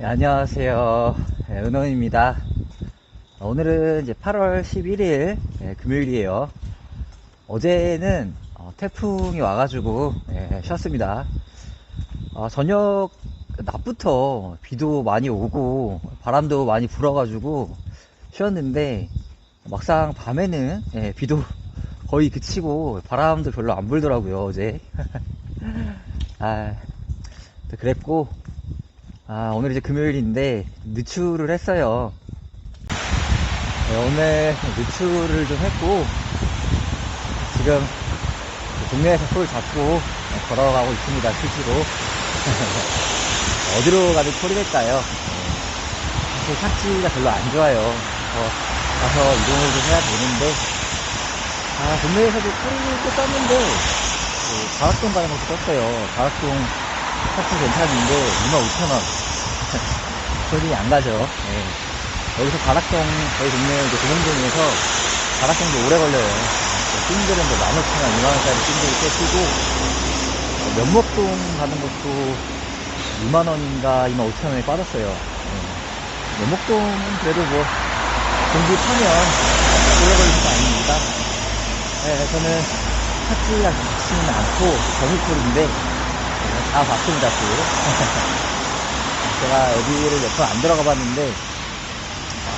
네, 안녕하세요. 네, 은원입니다. 어, 오늘은 이제 8월 11일 네, 금요일이에요. 어제는 어, 태풍이 와가지고 네, 쉬었습니다. 어, 저녁 낮부터 비도 많이 오고 바람도 많이 불어가지고 쉬었는데 막상 밤에는 예, 비도 거의 그치고 바람도 별로 안 불더라고요 어제. 아또 그랬고 아, 오늘 이제 금요일인데 누출을 했어요. 네, 오늘 누출을 좀 했고 지금 동네에서 콜 잡고 걸어가고 있습니다. 실지로 어디로 가는 콜이될까요? 사실 삭지가 별로 안 좋아요. 그래서 가서 이동을 좀 해야 되는데 아, 동네에서도 콜을 또 썼는데 그 가락동 가는 것도 썼어요. 가락동 삭지 괜찮은데 25,000원 돈이 안 가죠. 예. 여기서 가락동, 저희 동네 이제 도봉동에서 가락동도 오래 걸려요. 띵들은 뭐 15,000원, 2만원짜리 띵들이 꽤 뛰고, 어, 면목동 가는 것도 2만원인가 25,000원에 빠졌어요. 예. 면목동은 그래도 뭐, 공기 타면 오래 걸리는 거 아닙니다. 예, 저는 탁지가 좋지는 않고, 경유콜인데, 예, 다 봤습니다, 또. 제가 여기를 몇 번 안 들어가 봤는데 아,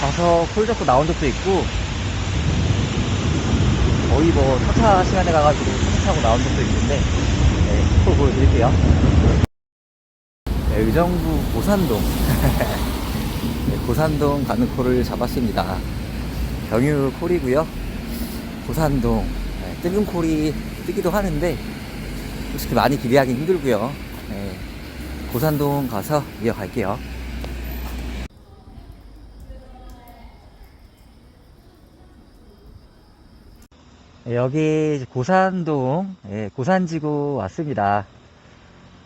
가서 콜 잡고 나온 적도 있고 거의 뭐 차차 시간에 가가지고 차 타고 나온 적도 있는데 네, 콜 보여드릴게요. 네, 의정부 고산동. 네, 고산동 가는 콜을 잡았습니다. 경유 콜이고요. 고산동. 네, 뜨는 콜이 뜨기도 하는데 솔직히 많이 기대하기 힘들고요 네, 고산동 가서 이어갈게요. 네, 여기 고산동, 예, 고산지구 왔습니다.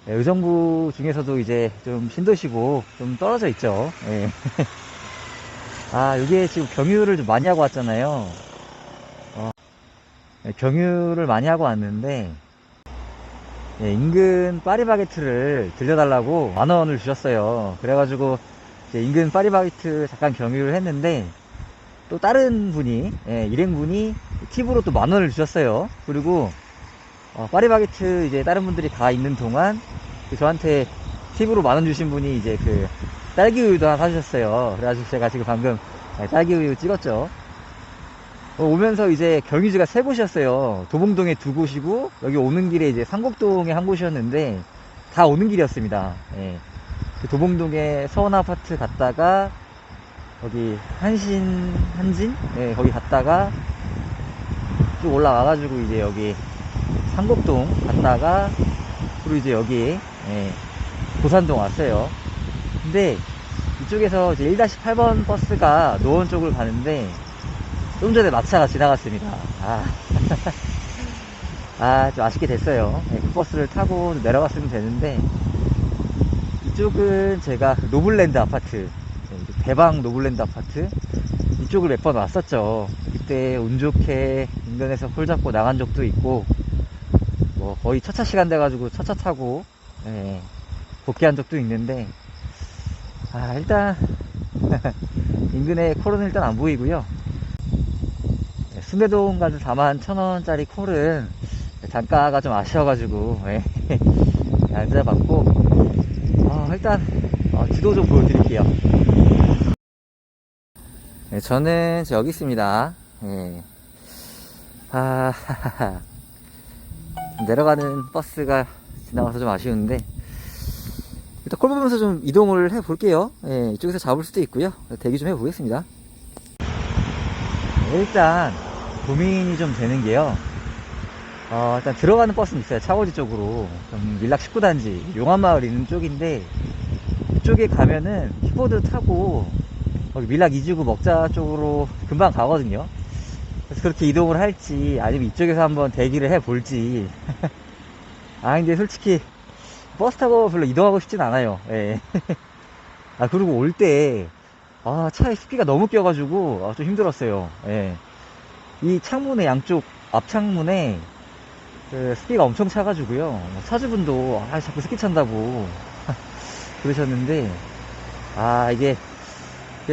예, 의정부 중에서도 이제 좀 신도시고 좀 떨어져 있죠. 예. 아, 여기에 지금 경유를 좀 많이 하고 왔잖아요. 어, 예, 경유를 많이 하고 왔는데, 예, 인근 파리바게트를 들려달라고 만 원을 주셨어요. 그래가지고 인근 파리바게트 잠깐 경유를 했는데 또 다른 분이 예, 일행분이 팁으로 또 만 원을 주셨어요. 그리고 어, 파리바게트 이제 다른 분들이 다 있는 동안 그 저한테 팁으로 만 원 주신 분이 이제 그 딸기 우유도 하나 사주셨어요. 그래가지고 제가 지금 방금 예, 딸기 우유 찍었죠. 어, 오면서 이제 경유지가 세 곳이었어요. 도봉동에 두 곳이고 여기 오는 길에 이제 상곡동에 한 곳이었는데 다 오는 길이었습니다. 예. 그 도봉동에 서원 아파트 갔다가 거기 한신 한진 예, 거기 갔다가 쭉 올라와가지고 이제 여기 상곡동 갔다가 그리고 이제 여기 예, 고산동 왔어요. 근데 이쪽에서 이제 1-8번 버스가 노원 쪽을 가는데 좀 전에 마차가 지나갔습니다. 아, 아, 좀 아쉽게 됐어요. 네, 그 버스를 타고 내려갔으면 되는데, 이쪽은 제가 그 노블랜드 아파트, 네, 대방 노블랜드 아파트, 이쪽을 몇 번 왔었죠. 그때 운 좋게 인근에서 홀 잡고 나간 적도 있고, 뭐 거의 첫차 시간 돼가지고 첫차 타고, 네, 복귀한 적도 있는데, 아, 일단, 인근에 콜은 일단 안 보이고요. 순대동 가는 4만 1천원짜리 콜은 단가가 좀 아쉬워가지고 예. 안 잡았고 어, 일단 어, 지도 좀 보여드릴게요. 네, 저는 여기 있습니다. 예. 아, 내려가는 버스가 지나가서 좀 아쉬운데 일단 콜 보면서 좀 이동을 해 볼게요. 예, 이쪽에서 잡을 수도 있고요. 대기 좀 해 보겠습니다. 일단 고민이 좀 되는 게요. 어, 일단 들어가는 버스는 있어요. 차고지 쪽으로. 좀 밀락 19단지, 용암마을 있는 쪽인데, 이쪽에 가면은 킥보드 타고, 거기 밀락 2지구 먹자 쪽으로 금방 가거든요. 그래서 그렇게 이동을 할지, 아니면 이쪽에서 한번 대기를 해 볼지. 아, 근데 솔직히, 버스 타고 별로 이동하고 싶진 않아요. 예. 아, 그리고 올 때, 아, 차에 습기가 너무 껴가지고, 아, 좀 힘들었어요. 예. 이 창문의 양쪽 앞창문에 그 습기가 엄청 차가지고요. 차주분도 아 자꾸 습기 찬다고 그러셨는데, 아, 이게,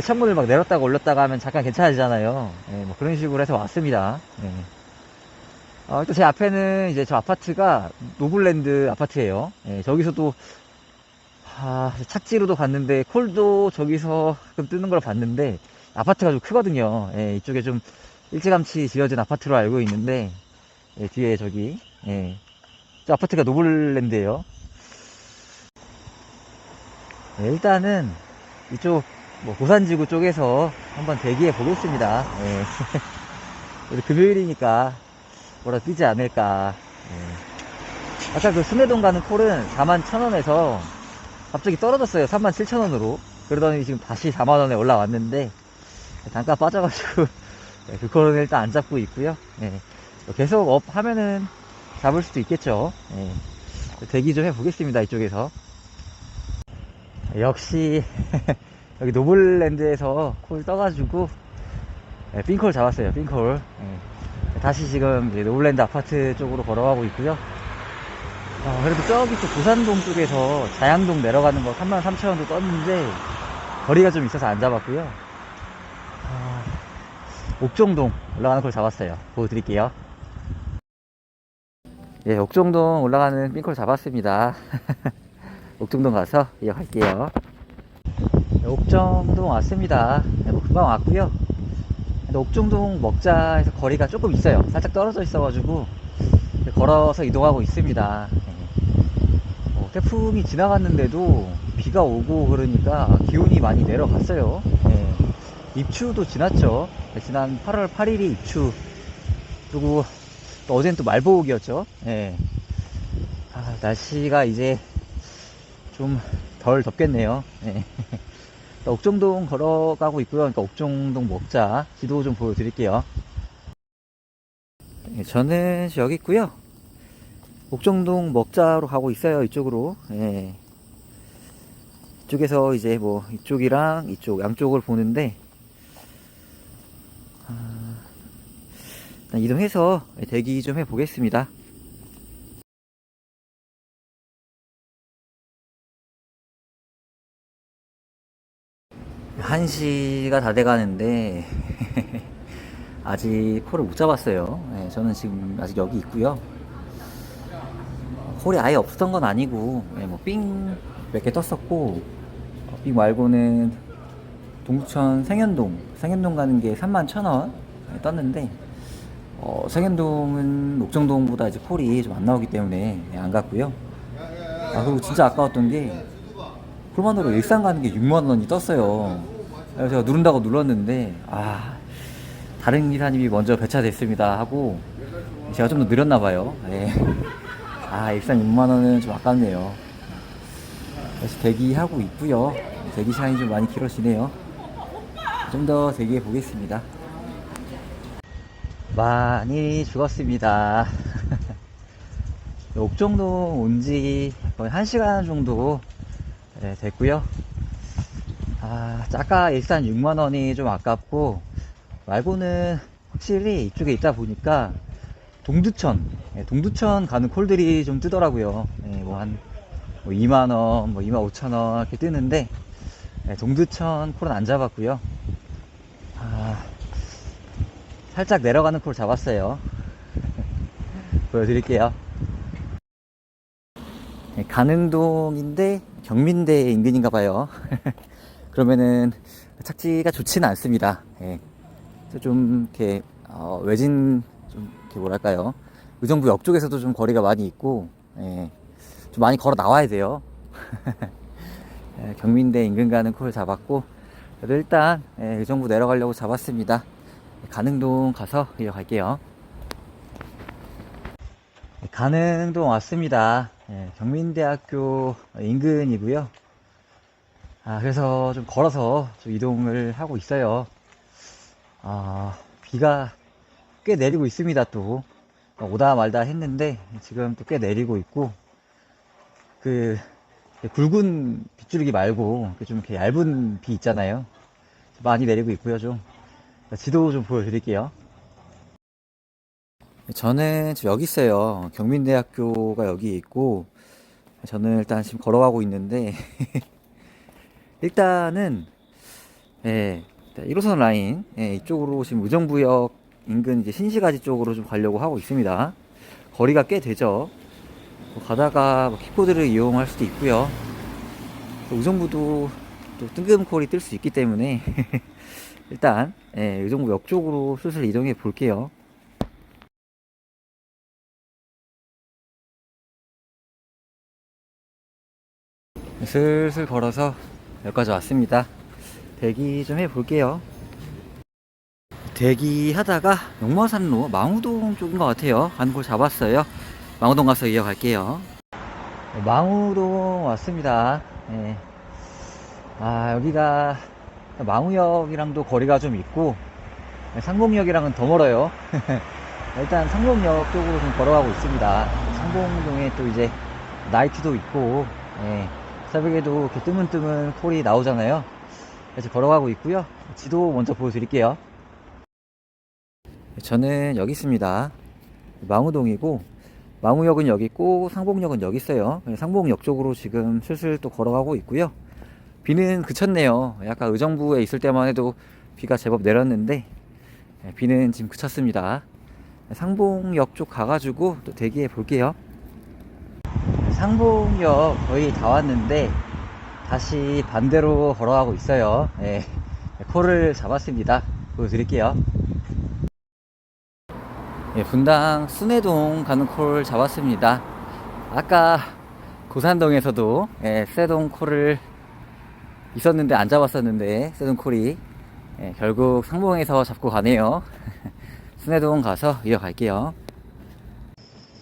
창문을 막 내렸다가 올렸다가 하면 잠깐 괜찮아지잖아요. 예, 뭐 그런 식으로 해서 왔습니다. 예. 어, 일단 제 앞에는 이제 저 아파트가 노블랜드 아파트예요. 예, 저기서도 아, 착지로도 봤는데 콜도 저기서 뜨는 걸 봤는데 아파트가 좀 크거든요. 예, 이쪽에 좀 일찌감치 지어진 아파트로 알고 있는데 예, 뒤에 저기 예, 저 아파트가 노블랜드예요. 예, 일단은 이쪽 뭐 고산지구 쪽에서 한번 대기해 보겠습니다. 예. 금요일이니까 뭐라 뛰지 않을까. 예. 아까 그 순회동 가는 콜은 4만 1천원에서 갑자기 떨어졌어요. 3만 7천원으로. 그러더니 지금 다시 4만원에 올라왔는데, 단가 빠져가지고, 예, 그 콜은 일단 안 잡고 있고요. 예. 뭐 계속 업 하면은 잡을 수도 있겠죠. 예. 대기 좀 해보겠습니다. 이쪽에서. 역시, 여기 노블랜드에서 콜 떠가지고, 예, 冰콜 잡았어요. 冰콜. 예. 다시 지금 노블랜드 아파트 쪽으로 걸어가고 있고요. 아, 그래도 저기 또 부산동 쪽에서 자양동 내려가는 거 33,000원도 떴는데 거리가 좀 있어서 안 잡았고요. 아, 옥정동 올라가는 걸 잡았어요. 보여드릴게요. 예, 옥정동 올라가는 冰콜 잡았습니다. 옥정동 가서 이어갈게요. 네, 옥정동 왔습니다. 네, 뭐 금방 왔고요. 근데 옥정동 먹자에서 거리가 조금 있어요. 살짝 떨어져 있어 가지고 걸어서 이동하고 있습니다. 네. 어, 태풍이 지나갔는데도 비가 오고 그러니까 기온이 많이 내려갔어요. 네. 입추도 지났죠. 네, 지난 8월 8일이 입추. 그리고 또 어제는 또 말보기였죠. 네. 아, 날씨가 이제 좀 덜 덥겠네요. 네. 옥정동 걸어가고 있고요. 그러니까 옥정동 먹자 지도 좀 보여드릴게요. 네, 저는 여기 있고요. 옥정동 먹자로 가고 있어요. 이쪽으로. 예. 이쪽에서 이제 뭐 이쪽이랑 이쪽 양쪽을 보는데 아, 일단 이동해서 대기 좀 해보겠습니다. 1시가 다 돼가는데 아직 콜을 못 잡았어요. 예, 저는 지금 아직 여기 있고요. 콜이 아예 없었던 건 아니고 예, 뭐삥 몇 개 떴었고 어, 삥 말고는 동천 생현동 생현동 가는 게 3만 1,000원 예, 떴는데 어, 생현동은 옥정동보다 이제 콜이 좀 안 나오기 때문에 예, 안 갔고요. 아 그리고 진짜 아까웠던 게 콜만으로 일산 가는 게 6만 원이 떴어요. 그래서 제가 누른다고 눌렀는데 아 다른 기사님이 먼저 배차됐습니다 하고 제가 좀 더 느렸나 봐요. 예. 아 일산 6만 원은 좀 아깝네요. 다시 대기하고 있고요. 대기 시간이 좀 많이 길어지네요. 좀 더 대기해 보겠습니다. 많이 죽었습니다. 옥정동 온 지 거의 1시간 정도 네, 됐고요. 아, 아까 일산 6만원이 좀 아깝고, 말고는 확실히 이쪽에 있다 보니까, 동두천, 예, 동두천 가는 콜들이 좀 뜨더라고요. 예, 뭐 한, 뭐 2만원, 뭐 2만 5천원 이렇게 뜨는데, 예, 동두천 콜은 안 잡았고요. 아, 살짝 내려가는 콜 잡았어요. 보여드릴게요. 예, 가능동인데 경민대 인근인가 봐요. 그러면은 착지가 좋지는 않습니다. 예. 좀 이렇게 어, 외진 좀 이렇게 뭐랄까요 의정부 역 쪽에서도 좀 거리가 많이 있고 예. 좀 많이 걸어 나와야 돼요. 예, 경민대 인근 가는 콜 잡았고 일단 예, 의정부 내려가려고 잡았습니다. 가능동 가서 이어갈게요. 가능동 왔습니다. 예, 경민대학교 인근이고요. 아, 그래서 좀 걸어서 좀 이동을 하고 있어요. 아, 비가 꽤 내리고 있습니다, 또. 오다 말다 했는데, 지금 또 꽤 내리고 있고, 그, 굵은 빗줄기 말고, 좀 이렇게 얇은 비 있잖아요. 많이 내리고 있고요, 좀. 지도 좀 보여드릴게요. 저는 지금 여기 있어요. 경민대학교가 여기 있고, 저는 일단 지금 걸어가고 있는데, 일단은 예, 1호선 라인 예, 이쪽으로 지금 의정부역 인근 이제 신시가지 쪽으로 좀 가려고 하고 있습니다. 거리가 꽤 되죠. 뭐 가다가 뭐 킥보드를 이용할 수도 있고요. 또 의정부도 또 뜬금콜이 뜰수 있기 때문에 일단 예, 의정부역 쪽으로 슬슬 이동해 볼게요. 슬슬 걸어서 여기까지 왔습니다. 대기 좀 해볼게요. 대기하다가 용마산로 망우동 쪽인 것 같아요. 가는 곳 잡았어요. 망우동 가서 이어갈게요. 망우동 왔습니다. 예. 아, 여기가 망우역이랑도 거리가 좀 있고, 상봉역이랑은 더 멀어요. 일단 상봉역 쪽으로 좀 걸어가고 있습니다. 상봉동에 또 이제 나이트도 있고, 예. 새벽에도 이렇게 뜨문뜨문 콜이 나오잖아요. 그래서 걸어가고 있고요. 지도 먼저 보여드릴게요. 저는 여기 있습니다. 망우동이고 망우역은 여기 있고 상봉역은 여기 있어요. 상봉역 쪽으로 지금 슬슬 또 걸어가고 있고요. 비는 그쳤네요. 약간 의정부에 있을 때만 해도 비가 제법 내렸는데 예, 비는 지금 그쳤습니다. 상봉역 쪽 가가지고 또 대기해 볼게요. 상봉역 거의 다 왔는데 다시 반대로 걸어가고 있어요. 예, 콜을 잡았습니다. 보여드릴게요. 예, 분당 순회동 가는 콜 잡았습니다. 아까 고산동에서도 예, 쇠동 콜을 있었는데 안 잡았었는데 쇠동 콜이 예, 결국 상봉에서 잡고 가네요. 순회동 가서 이어갈게요.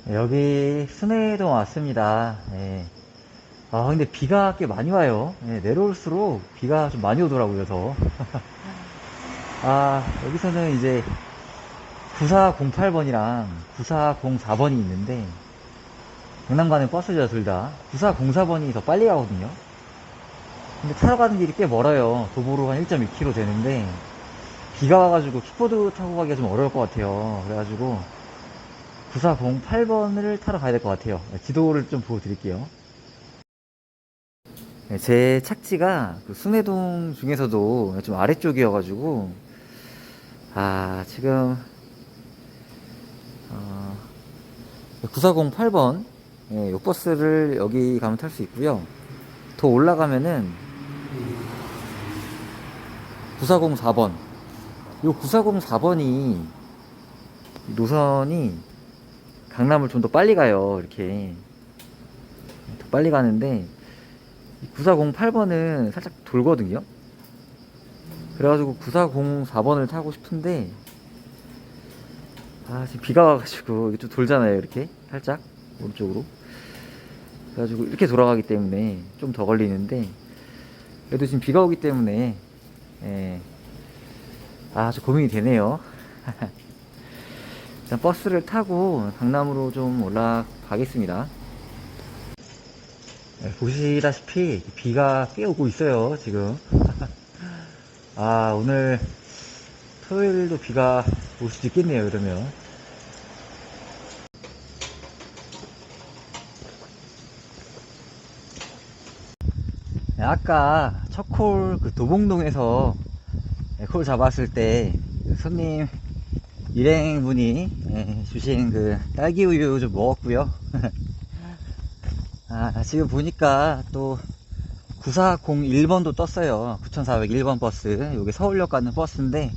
여기 순회동 왔습니다. 예. 아 근데 비가 꽤 많이 와요. 예, 내려올수록 비가 좀 많이 오더라고요. 더. 아 여기서는 이제 9408번이랑 9404번이 있는데 강남 가는 버스죠 둘 다. 9404번이 더 빨리 가거든요. 근데 타러 가는 길이 꽤 멀어요. 도보로 한 1.2km 되는데 비가 와가지고 킥보드 타고 가기가 좀 어려울 것 같아요. 그래가지고 9408번을 타러 가야 될 것 같아요. 네, 지도를 좀 보여드릴게요. 네, 제 착지가 그 순회동 중에서도 좀 아래쪽이어가지고 아 지금 어, 9408번 예, 요 버스를 여기 가면 탈 수 있고요. 더 올라가면은 9404번 요 9404번이 노선이 강남을 좀 더 빨리 가요. 이렇게 더 빨리 가는데 9408번은 살짝 돌거든요. 그래가지고 9404번을 타고 싶은데 아 지금 비가 와가지고 이게 좀 돌잖아요. 이렇게 살짝 오른쪽으로. 그래가지고 이렇게 돌아가기 때문에 좀 더 걸리는데 그래도 지금 비가 오기 때문에 예. 아주 고민이 되네요. 일단 버스를 타고 강남으로 좀 올라가겠습니다. 네, 보시다시피 비가 꽤 오고 있어요, 지금. 아, 오늘 토요일도 비가 올 수도 있겠네요, 그러면. 아까 첫콜 그 도봉동에서 네, 콜 잡았을 때그 손님 일행분이 예, 주신 그 딸기 우유 좀 먹었고요. 아, 지금 보니까 또 9401번도 떴어요. 9401번 버스. 여기 서울역 가는 버스인데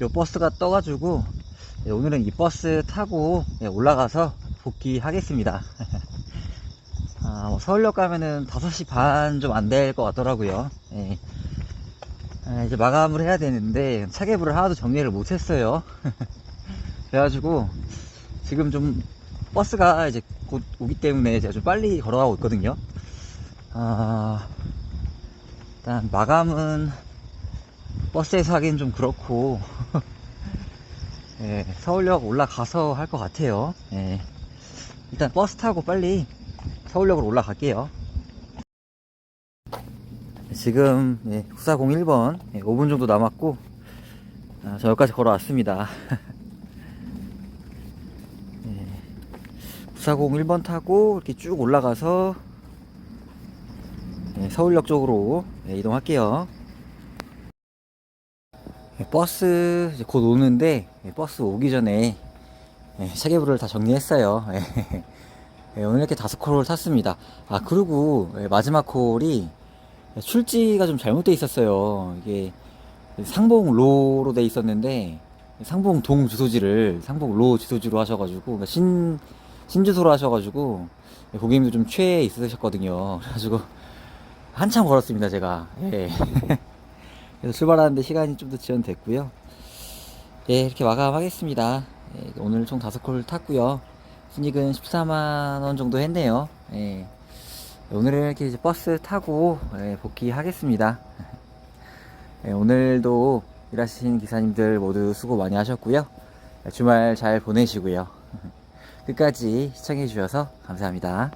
이 버스가 떠가지고 예, 오늘은 이 버스 타고 예, 올라가서 복귀하겠습니다. 아, 뭐 서울역 가면은 5시 반 좀 안 될 것 같더라고요. 예. 아, 이제 마감을 해야 되는데 차계부를 하나도 정리를 못 했어요. 그래가지고 지금 좀 버스가 이제 곧 오기 때문에 제가 좀 빨리 걸어가고 있거든요. 아, 일단 마감은 버스에서 하기엔 좀 그렇고 예, 서울역 올라가서 할 것 같아요. 예. 일단 버스 타고 빨리 서울역으로 올라갈게요. 지금 예, 9401번 예, 5분 정도 남았고 아, 저 여기까지 걸어왔습니다. 예, 9401번 타고 이렇게 쭉 올라가서 예, 서울역 쪽으로 예, 이동할게요. 예, 버스 곧 오는데 예, 버스 오기 전에 예, 체계부를 다 정리했어요. 예, 예, 오늘 이렇게 다섯 콜을 탔습니다. 아 그리고 예, 마지막 콜이 출지가 좀 잘못돼 있었어요. 이게 상봉 로로 돼 있었는데 상봉 동 주소지를 상봉 로 주소지로 하셔가지고 그러니까 신 신주소로 하셔가지고 고객님도 좀 최애 있으셨거든요. 그래가지고 한참 걸었습니다 제가. 예. 그래서 출발하는데 시간이 좀 더 지연됐고요. 예 이렇게 마감하겠습니다. 예, 오늘 총 다섯 콜 탔고요. 순익은 14만 원 정도 했네요. 예. 오늘은 이렇게 이제 버스 타고 예, 복귀하겠습니다. 예, 오늘도 일하시는 기사님들 모두 수고 많이 하셨고요. 예, 주말 잘 보내시고요. 끝까지 시청해 주셔서 감사합니다.